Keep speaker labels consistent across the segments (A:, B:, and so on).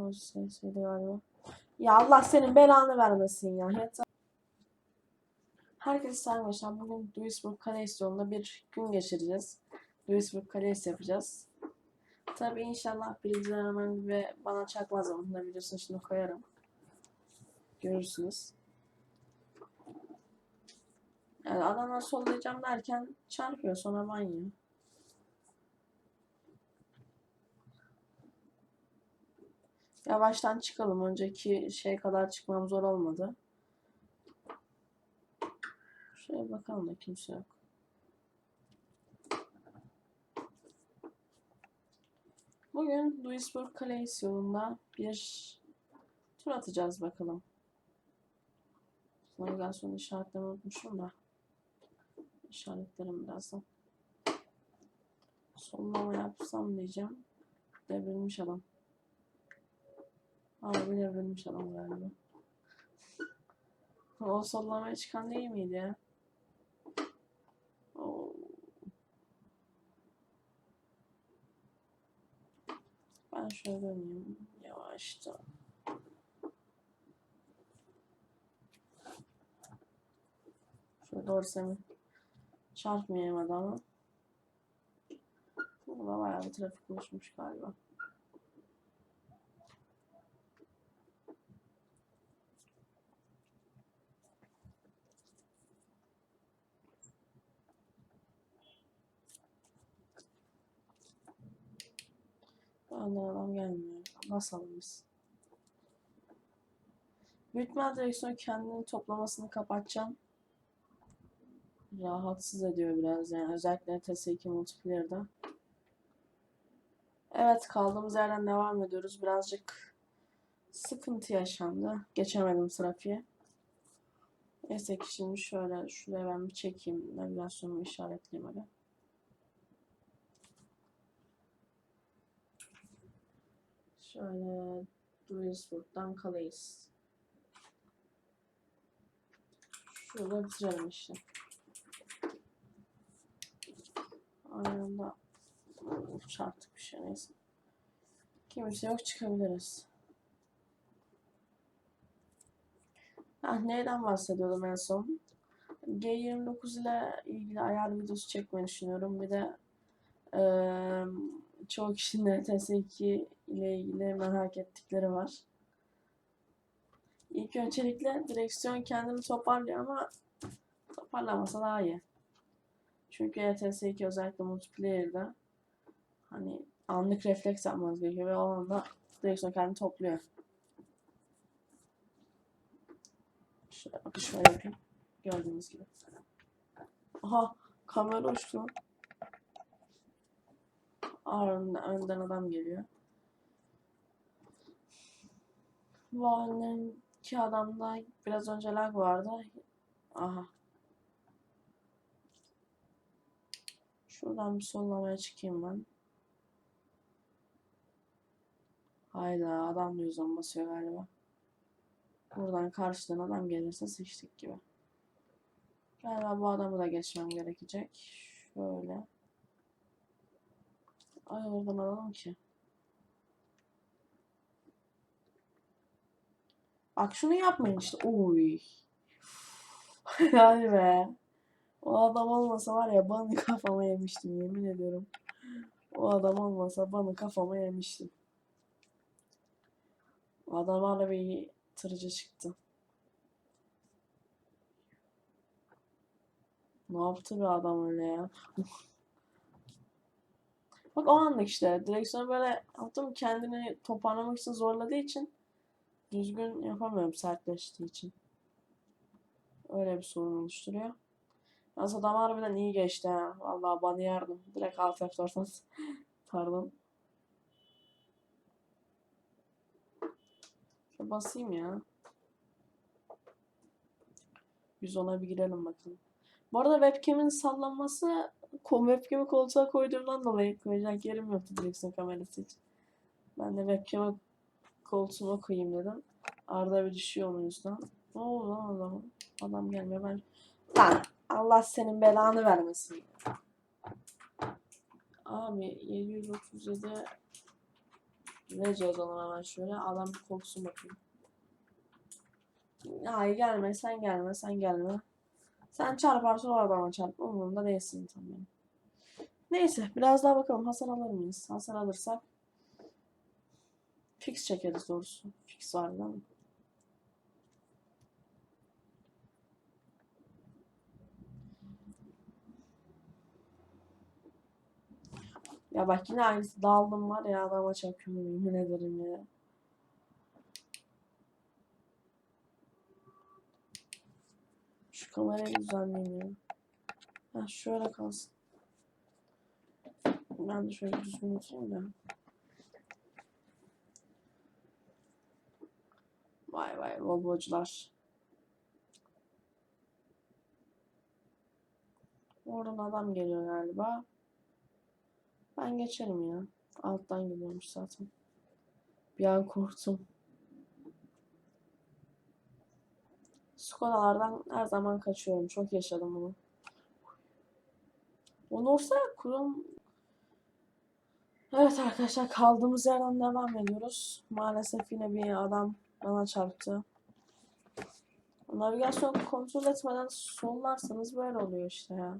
A: O sesiydi galiba. Ya Allah senin belanı vermesin ya. Yeter. Herkese selam. Bugün Duisburg Kalesi yolunda bir gün geçireceğiz. Duisburg Kalesi yapacağız. Tabi inşallah birinciden hemen ve bana çakmaz ama da videosunu şimdi koyarım. Görürsünüz. Yani adamlar sollayacağım derken çarpıyor sonra ban Yavaştan çıkalım. Önceki şey kadar çıkmam zor olmadı. Şuraya bakalım da kimse yok. Bugün Duisburg Kalesi yolunda bir tur atacağız bakalım. Navigasyon işaretlerini unutmuşum da. İşaretlerim birazdan. Sollama yapsam diyeceğim. Devrilmiş adam. Harbi devrilmiş adam galiba. O sollamaya çıkan değil miydi? Oo. Ben şöyle döneyim yavaştan. Şöyle doğru seni çarpmayayım adamı. Burada bayağı bir trafik oluşmuş galiba. Benden adam gelmiyor. Basalım biz. Büyütmel direksiyon kendini toplamasını kapatacağım. Rahatsız ediyor biraz yani özellikle TS2 multiplayer'da. Evet kaldığımız yerden devam ediyoruz. Birazcık sıkıntı yaşandı. Geçemedim trafiğe. Neyse ki şimdi şöyle şuraya ben bir çekeyim. Navigasyonumu işaretleyeyim öyle. Şöyle Duisburg'dan Calais. Şurada bitirelim işte. Ayağında çarptık bir şey neyse. Kimse yok çıkabiliriz. Ah neyden bahsediyordum en son? G29 ile ilgili ayar videosu çekmeyi düşünüyorum. Bir de eee çoğu kişinin TS2 ile ilgili merak ettikleri var. İlk öncelikle direksiyon kendini toparlıyor ama toparlamasa daha iyi. Çünkü ETS2 özellikle multiplayer'da hani anlık refleks yapmanız gerekiyor ve o anda direksiyon kendini topluyor. Şöyle bakın şöyle yapayım. Gördüğünüz gibi. Aha kamera uçtu. Aa, önden, adam geliyor. Bu öndeki adamda biraz önce lag vardı. Aha. Şuradan bir sollamaya çıkayım ben. Hayda adam da 110 basıyor galiba. Buradan karşıdan adam gelirse sıçtık gibi. Galiba bu adamı da geçmem gerekecek. Şöyle. Ay oradan alalım ki. Bak şunu yapmayın işte. Oy. Hadi be. O adam olmasa var ya banı kafama yemiştim yemin ediyorum. O adam olmasa banı kafama yemiştim. O adam hala bir çıktı. Ne yaptı bir adam öyle ya? Bak o anlık işte direksiyonu böyle yaptım kendini toparlamak için zorladığı için düzgün yapamıyorum sertleştiği için. Öyle bir sorun oluşturuyor. Yalnız adam harbiden iyi geçti ha. Vallahi bana yardım. Direkt alt F4'tan pardon. Şöyle basayım ya. 110'a bir girelim bakalım. Bu arada webcam'in sallanması webcam'i koltuğa koyduğumdan dolayı koyacak yerim yoktu direksiyon kamerası için. Ben de webcam'i koltuğuma koyayım dedim. Arada bir düşüyor onun yüzden. Ne oldu lan adamın? Adam gelmiyor ben. Lan Allah senin belanı vermesin. Abi 737 Rece yazalım hemen şöyle. Adam bir korksun bakayım. Hayır gelme sen gelme sen gelme. Sen çarparsın o adama çarp. Umurumda değilsin tam benim. Neyse biraz daha bakalım hasar alır mıyız? Hasar alırsak fix çekeriz doğrusu. Fix var değil mi? Ya bak yine aynısı daldım var ya adama çarpıyorum yemin ederim ya. Kamerayı düzenleyeyim ya. Ha şöyle kalsın. Ben de şöyle düzgün tutayım da. Vay vay robocular. Oradan adam geliyor galiba. Ben geçerim ya. Alttan geliyormuş zaten. Bir an korktum. Skolalardan her zaman kaçıyorum. Çok yaşadım bunu. Olursa kurum... Evet arkadaşlar kaldığımız yerden devam ediyoruz. Maalesef yine bir adam bana çarptı. Navigasyon kontrol etmeden sollarsanız böyle oluyor işte ya.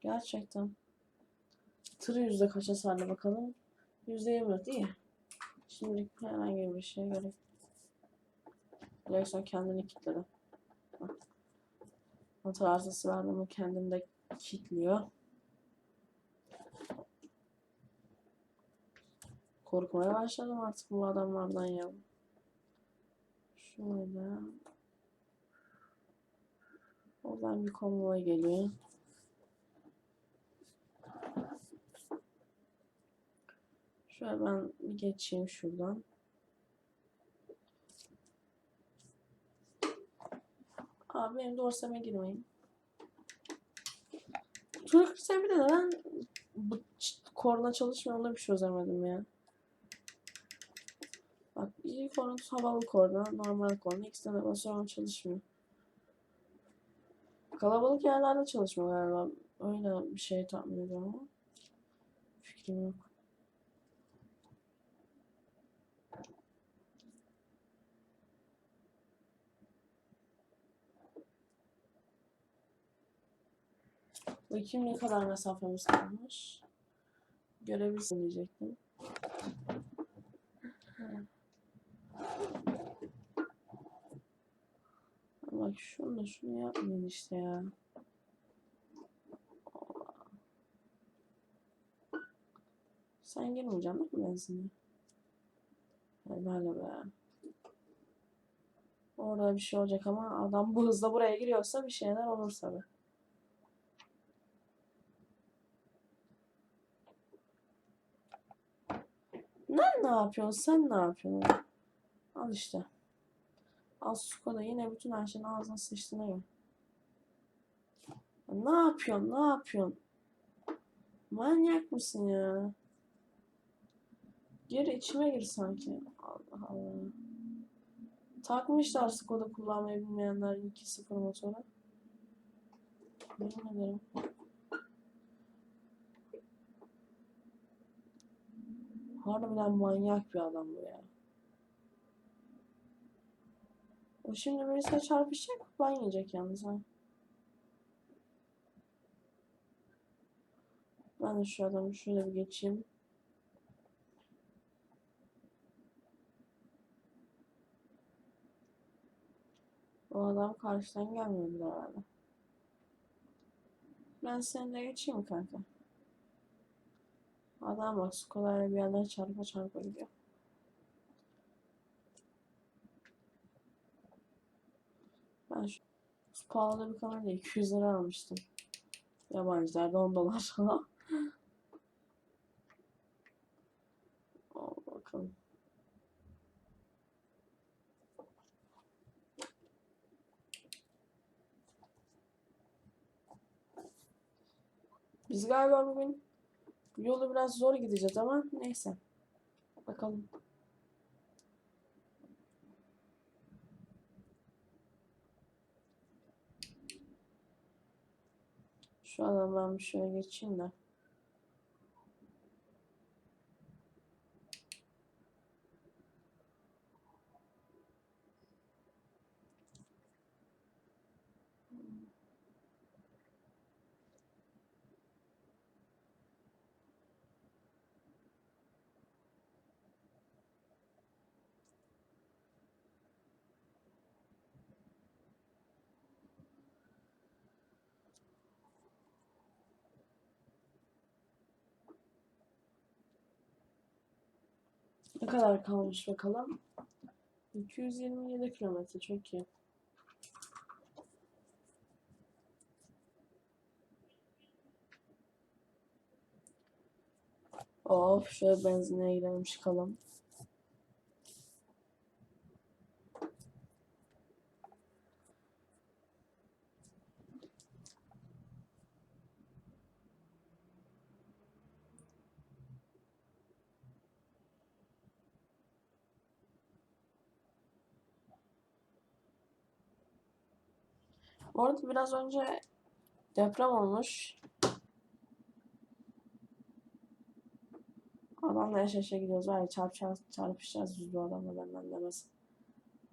A: Gerçekten. Tırı yüzde kaç hasarlı bakalım. Yüzde yirmi değil. Şimdi herhangi bir şey gerek. Direksiyon kendini kilitledi. Motor arızası verdi mi kendini de kilitliyor. Korkmaya başladım artık bu adamlardan ya. Şöyle. Oradan bir konvoy geliyor. Şöyle ben bir geçeyim şuradan. Abi benim dorseme girmeyin. Çocuk bir de neden bu korna çalışmıyor onu bir çözemedim ya. Bak iyi korna havalı korna, normal korna. İkisinde de basıyorum çalışmıyor. Kalabalık yerlerde çalışmıyor galiba. Öyle bir şey tahmin ediyorum ama. Fikrim yok. Bakayım ne kadar mesafemiz kalmış. Görebilirsin diyecektim. Bak şunu da şunu yapmayın işte ya. Sen girmeyeceksin değil mi benzinle? Helal be. Orada bir şey olacak ama adam bu hızla buraya giriyorsa bir şeyler olur tabii. Sen ne yapıyorsun? Sen ne yapıyorsun? Al işte. Al Skoda yine bütün her şeyin ağzına sıçtığına gör. Ne yapıyorsun? Ne yapıyorsun? Manyak mısın ya? Gir içime gir sanki. Allah Allah. Takmışlar Skoda kullanmayı bilmeyenler 2.0 motora. Yemin ederim. Harbiden manyak bir adam bu ya. O şimdi birisine çarpışacak, ban yiyecek yalnız ha. Ben de şu adamı şöyle bir geçeyim. O adam karşıdan gelmiyordu herhalde. Ben seninle geçeyim kanka. Adam bak Skola'yla bir yerden çarpa çarpa gidiyor. Ben şu pahalı bir kamera 200 lira almıştım. Yabancılarda 10 dolar. Al. Biz galiba bugün yolu biraz zor gideceğiz ama neyse. Bakalım. Şu an ben bir şöyle geçeyim de. Ne kadar kalmış bakalım. 227 kilometre çok iyi. Of şöyle benzinliğe girelim çıkalım. Bu arada biraz önce deprem olmuş. Adamla eş eşe gidiyoruz. Ya çarpacağız, çarpışacağız biz bu adamla benden demesin.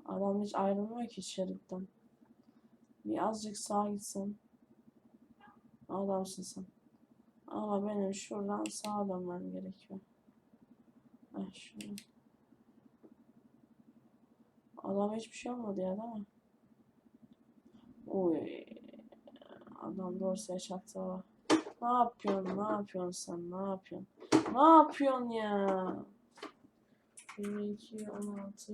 A: Adam hiç ayrılmıyor ki şeritten. Bir azıcık sağa gitsin. Adamsın sen. Ama benim şuradan sağa dönmem gerekiyor. Heh, şöyle. Adam hiçbir şey olmadı ya değil mi? Oy. Adam çaktı baba. Ne yapıyorsun? Ne yapıyorsun sen? Ne yapıyorsun? Ne yapıyorsun ya? 22, 16.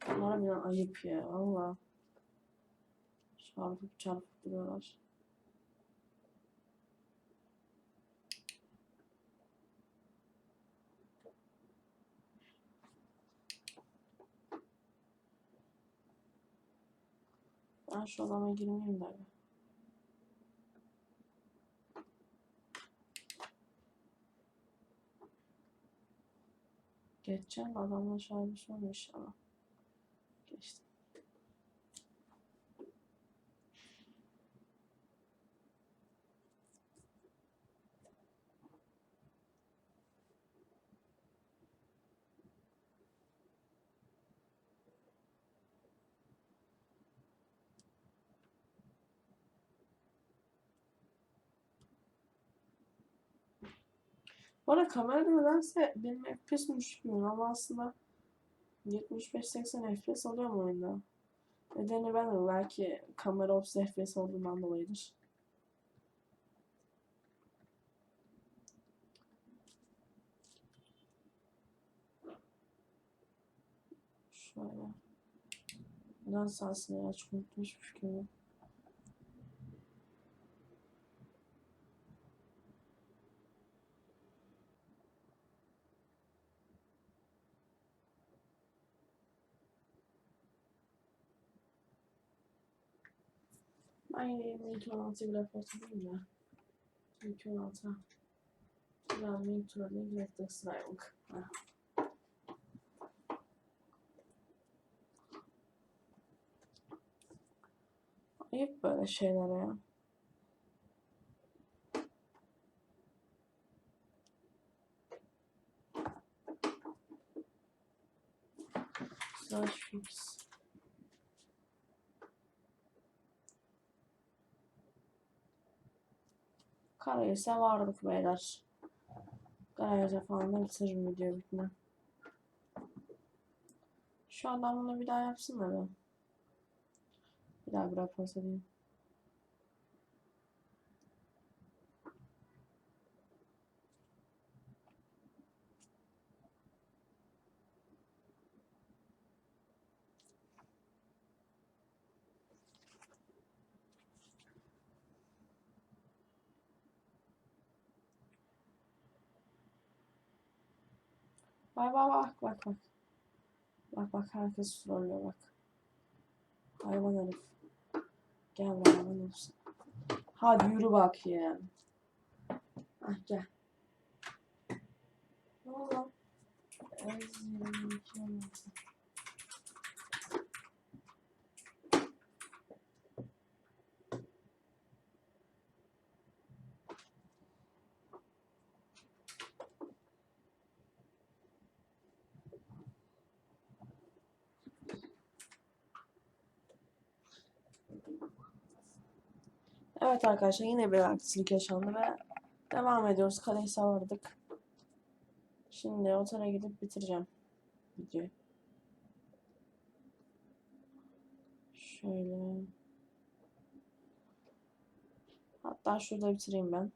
A: Harbiden ayıp ya valla. Çarpıp çarpıp duruyorlar. Ben şu adama girmeyeyim de. Geçeceğim adamla şarjı sonra inşallah. Geçtim. Bu arada kamerada nedense benim FPS'im düşmüyor ama aslında 75-80 FPS alıyorum oyunda. Nedeni ben de belki kamera 30 FPS olduğundan dolayıdır. Şöyle. Neden sahasını açık unuttum hiçbir fikrim yok. Ben yine ilk 16 grafik atayım ya. İlk 16. Ben ilk tura değil, direkt sıraylık. Ayıp böyle şeyler ya. Slash fix. Karayüz'e vardık beyler. Garaja falan da bitiririm video bitme. Şu adam bunu bir daha yapsın da ben. Bir daha bırakmasa diyeyim. Bak bak bak bak bak. Bak bak herkes trollüyor bak. Hayvan herif. Gel lan hayvan herif. Hadi yürü bak ya. Ah gel. Ne oldu lan? Evet arkadaşlar yine bir aksilik yaşandı ve devam ediyoruz. Kaleyi savurdık. Şimdi otele gidip bitireceğim videoyu. Şöyle. Hatta şurada bitireyim ben.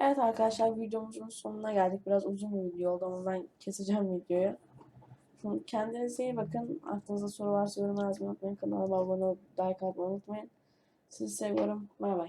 A: Evet arkadaşlar videomuzun sonuna geldik. Biraz uzun bir video oldu ama ben keseceğim videoyu. Kendinize iyi bakın. Aklınızda soru varsa yorum yazmayı unutmayın. Kanalıma abone olup like atmayı unutmayın. Sizi seviyorum. Bay bay.